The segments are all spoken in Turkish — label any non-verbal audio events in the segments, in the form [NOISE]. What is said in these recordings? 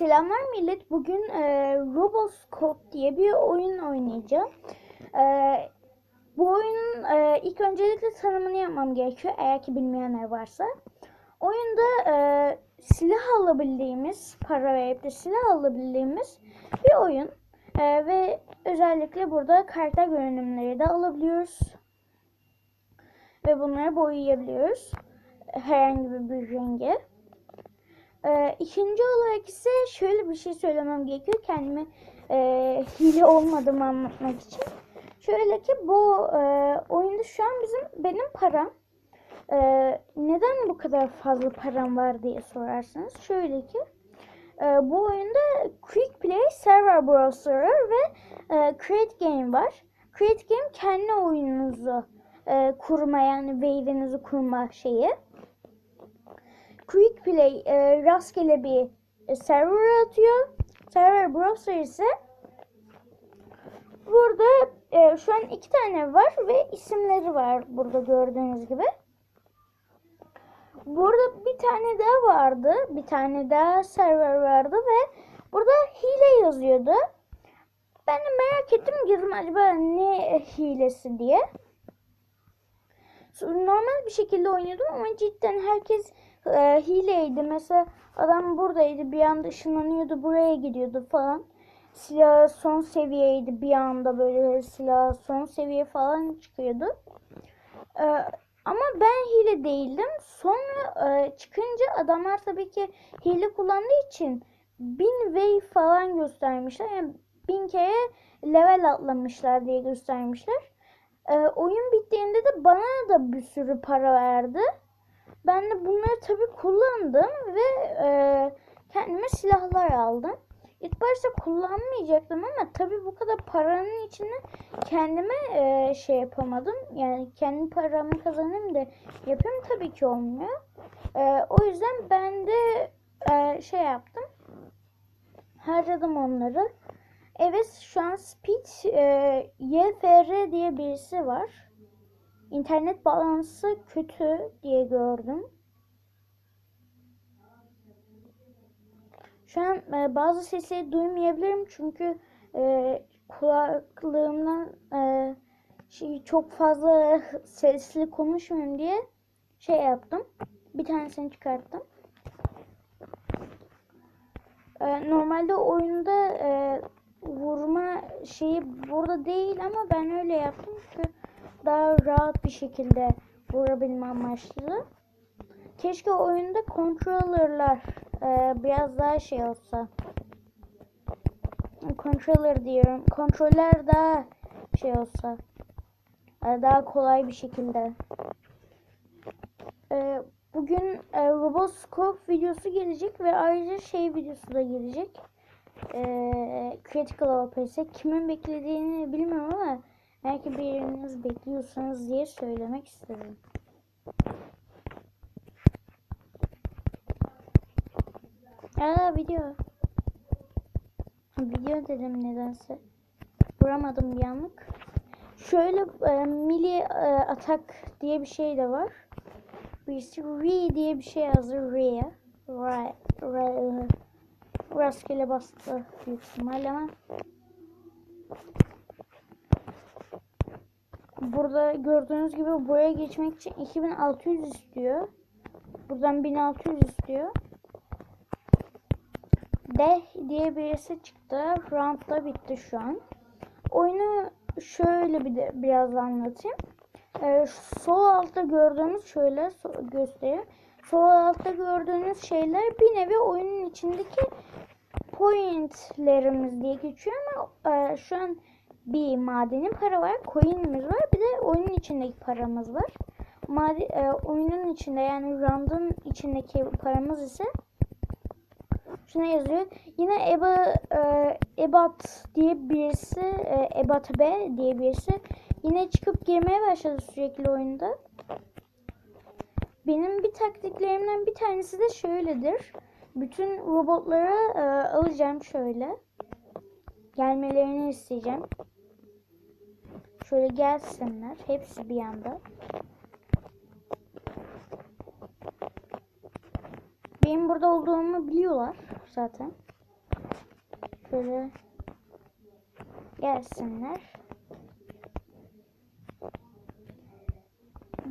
Selamlar millet. Bugün e, Roboscope diye bir oyun oynayacağım. E, bu oyunun e, ilk öncelikle tanımını yapmam gerekiyor. Eğer ki bilmeyenler varsa. Oyunda e, silah alabildiğimiz, para verip de silah alabildiğimiz bir oyun. E, ve özellikle burada karakter görünümleri de alabiliyoruz. Ve bunları boyayabiliyoruz. Herhangi bir renge. Ee, ikinci olarak ise şöyle bir şey söylemem gerekiyor. Kendime e, hile olmadığımı anlatmak için. Şöyle ki bu e, oyunda şu an bizim benim param. E, neden bu kadar fazla param var diye sorarsınız. Şöyle ki e, bu oyunda Quick Play Server Browser ve e, Create Game var. Create Game kendi oyununuzu e, kurma yani wave'inizi kurma şeyi. Quick Play e, rastgele bir e, server atıyor. Server browser ise burada e, şu an iki tane var ve isimleri var burada gördüğünüz gibi. Burada bir tane daha vardı. Bir tane daha server vardı ve burada hile yazıyordu. Ben de merak ettim girdim acaba ne hilesi diye. Normal bir şekilde oynuyordum ama cidden herkes e, hileydi. Mesela adam buradaydı bir anda ışınlanıyordu buraya gidiyordu falan. Silah son seviyeydi bir anda böyle silah son seviye falan çıkıyordu. E, ama ben hile değildim. Sonra e, çıkınca adamlar tabii ki hile kullandığı için bin wave falan göstermişler. Yani bin kere level atlamışlar diye göstermişler. E, oyun bittiğinde de bana da bir sürü para verdi. Ben de bunları tabi kullandım ve e, kendime silahlar aldım. İlk başta kullanmayacaktım ama tabi bu kadar paranın içinde kendime e, şey yapamadım. Yani kendi paramı kazanayım da yapayım tabii ki olmuyor. E, o yüzden ben de e, şey yaptım. Harcadım onları. Evet şu an Speed e, YFR diye birisi var. İnternet bağlantısı kötü diye gördüm. Şu an e, bazı sesleri duymayabilirim çünkü e, kulaklığımdan e, şey, çok fazla sesli konuşmayayım diye şey yaptım. Bir tanesini çıkarttım. E, normalde oyunda şeyi burada değil ama ben öyle yaptım çünkü daha rahat bir şekilde vurabilme amaçlı. Keşke oyunda controller'lar e, biraz daha şey olsa. Controller diyorum. Kontroller daha şey olsa. E, daha kolay bir şekilde. E, bugün e, Roboscope videosu gelecek ve ayrıca şey videosu da gelecek. E, Critical Operator. Kimin beklediğini bilmiyorum ama Belki biriniz bekliyorsanız diye söylemek istedim. Aa video. Video dedim nedense. Vuramadım bir anlık. Şöyle e, mili e, atak diye bir şey de var. Birisi re diye bir şey yazdı. Re. Re. Re. Rastgele bastı büyük ihtimal ama Burada gördüğünüz gibi buraya geçmek için 2600 istiyor. Buradan 1600 istiyor. De diye birisi çıktı. Round da bitti şu an. Oyunu şöyle bir de biraz anlatayım. Ee, sol altta gördüğünüz şöyle so göstereyim. Sol altta gördüğünüz şeyler bir nevi oyunun içindeki pointlerimiz diye geçiyor ama e, şu an bir madenin para var, coin'imiz var, bir de oyunun içindeki paramız var. Made, e, oyunun içinde yani round'un içindeki paramız ise şuna yazıyor. Yine Eba e, Ebat diye birisi, e, Ebat B diye birisi yine çıkıp girmeye başladı sürekli oyunda. Benim bir taktiklerimden bir tanesi de şöyledir. Bütün robotları e, alacağım şöyle. Gelmelerini isteyeceğim. Şöyle gelsinler. Hepsi bir anda. Benim burada olduğumu biliyorlar zaten. Şöyle gelsinler.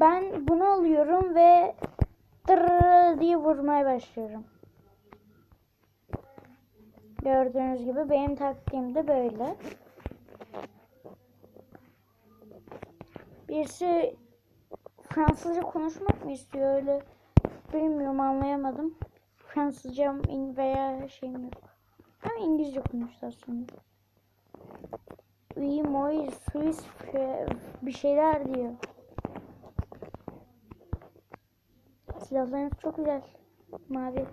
Ben bunu alıyorum ve tırrrr diye vurmaya başlıyorum. Gördüğünüz gibi benim taktiğim de böyle. Birisi Fransızca konuşmak mı istiyor öyle? Bilmiyorum anlayamadım. Fransızcam veya şeyim yok. Ama İngilizce konuştu aslında. Swiss, fre- bir şeyler diyor. Silahlarınız çok güzel. Mavi.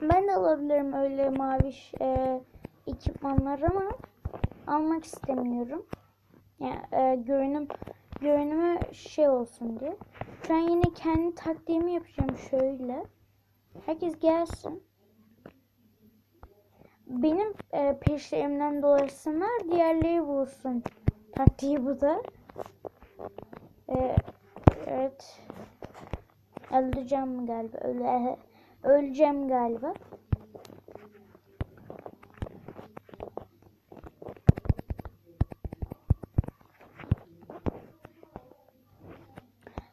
Ben de alabilirim öyle mavi e, ekipmanlar ama almak istemiyorum. Yani e, görünüm görünümü şey olsun diye. Şu an yine kendi taktiğimi yapacağım şöyle. Herkes gelsin. Benim e, peşlerimden dolaşsınlar, diğerleri vursun. Taktiği bu da. E, evet. Öleceğim galiba. Öyle, [LAUGHS] öleceğim galiba.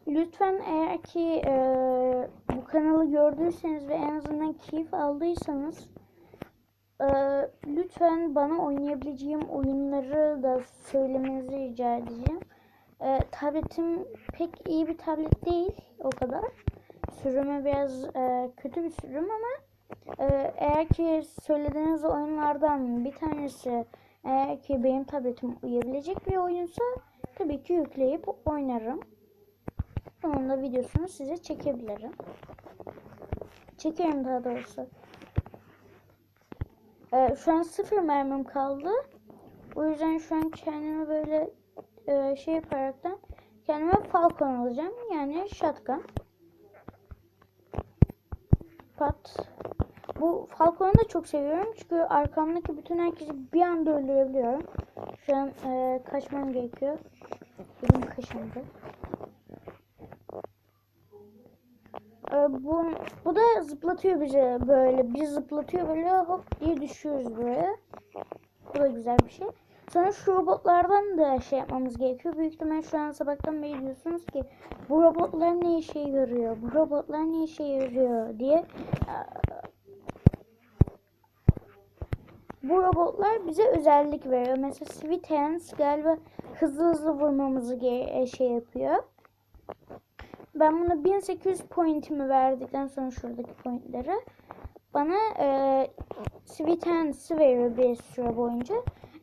Lütfen eğer ki e, bu kanalı gördüyseniz ve en azından keyif aldıysanız e, lütfen bana oynayabileceğim oyunları da söylemenizi rica edeceğim. E, tabletim pek iyi bir tablet değil o kadar. Sürümü biraz e, kötü bir sürüm ama e, eğer ki söylediğiniz oyunlardan bir tanesi eğer ki benim tabletim uyabilecek bir oyunsa tabii ki yükleyip oynarım. Onun da videosunu size çekebilirim. Çekerim daha doğrusu. Ee, şu an sıfır mermim kaldı. O yüzden şu an kendime böyle e, şey yaparaktan kendime Falcon alacağım. Yani shotgun. Pat. Bu Falcon'u da çok seviyorum. Çünkü arkamdaki bütün herkesi bir anda öldürebiliyorum. Şu an e, kaçmam gerekiyor. Elim kaşındı. Ee, bu, bu da zıplatıyor bizi böyle. Bizi zıplatıyor böyle hop diye düşüyoruz böyle. Bu da güzel bir şey. Sonra şu robotlardan da şey yapmamız gerekiyor. Büyük ihtimal şu an sabahtan beri diyorsunuz ki bu robotlar ne işe yarıyor? Bu robotlar ne işe yarıyor diye. Bu robotlar bize özellik veriyor. Mesela Sweet Hands galiba hızlı hızlı vurmamızı ge- şey yapıyor. Ben buna 1800 pointimi verdikten sonra şuradaki pointleri bana e, Sweet Hands'ı veriyor bir süre boyunca.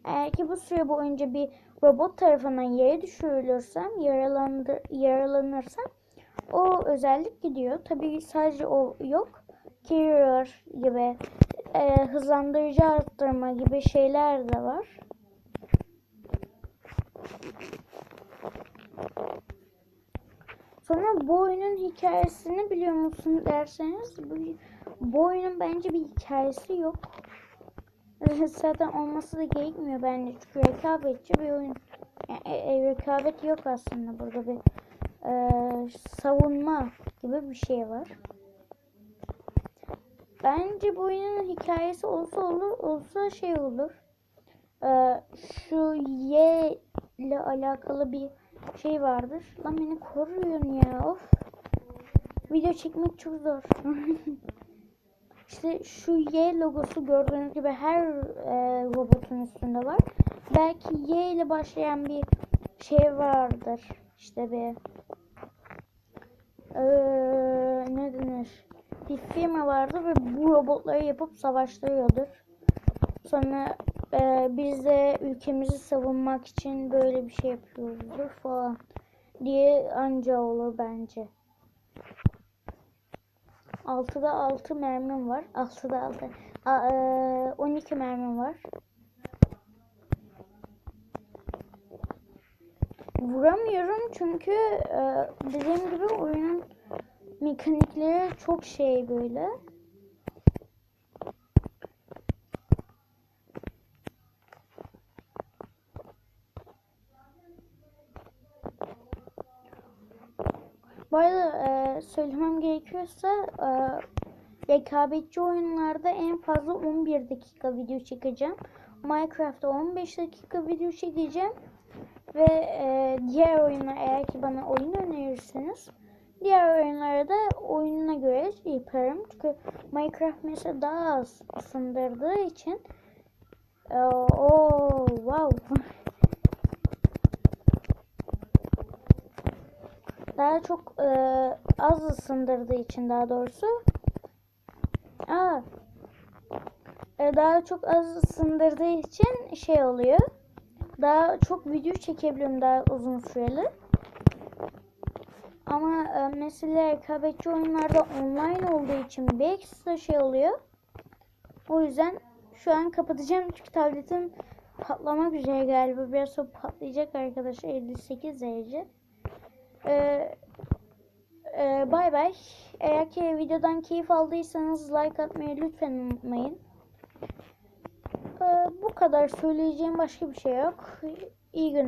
Eğer ki bu süre boyunca bir robot tarafından yere düşürülürsem, yaralandır, yaralanırsam o özellik gidiyor. Tabii sadece o yok. Carrier gibi e, hızlandırıcı arttırma gibi şeyler de var. Sonra bu oyunun hikayesini biliyor musun derseniz bu, bu oyunun bence bir hikayesi yok. Zaten olması da gerekmiyor bence çünkü rekabetçi bir oyun. Yani, e, e, rekabet yok aslında burada bir e, savunma gibi bir şey var. Bence bu oyunun hikayesi olsa olur, olsa şey olur. E, şu Y ile alakalı bir şey vardır. Lan beni koruyorsun ya of. Video çekmek çok zor. [LAUGHS] işte şu Y logosu gördüğünüz gibi her e, robotun üstünde var. Belki Y ile başlayan bir şey vardır. İşte bir ee, ne denir? Bir firma vardı ve bu robotları yapıp savaştırıyordur. Sonra e, biz de ülkemizi savunmak için böyle bir şey yapıyoruzdur falan diye anca olur bence. 6'da 6 mermim var. 6'da 6. A, e, 12 mermim var. Vuramıyorum çünkü e, dediğim gibi oyunun mekanikleri çok şey böyle. Bu arada e, söylemem gerekiyorsa e, rekabetçi oyunlarda en fazla 11 dakika video çekeceğim. Minecraft'ta 15 dakika video çekeceğim. Ve e, diğer oyunlar eğer ki bana oyun önerirseniz diğer oyunlara da oyununa göre yaparım. Çünkü Minecraft mesela daha az sındırdığı için e, o wow [LAUGHS] daha çok e, az ısındırdığı için daha doğrusu Aa, e, daha çok az ısındırdığı için şey oluyor. Daha çok video çekebiliyorum daha uzun süreli. Ama e, mesela rekabetçi oyunlarda online olduğu için bir ekstra şey oluyor. O yüzden şu an kapatacağım çünkü tabletim patlamak üzere galiba. Biraz sonra patlayacak arkadaşlar 58 derece. Ee, e, bay bay. Eğer ki videodan keyif aldıysanız like atmayı lütfen unutmayın. Ee, bu kadar söyleyeceğim başka bir şey yok. İyi günler.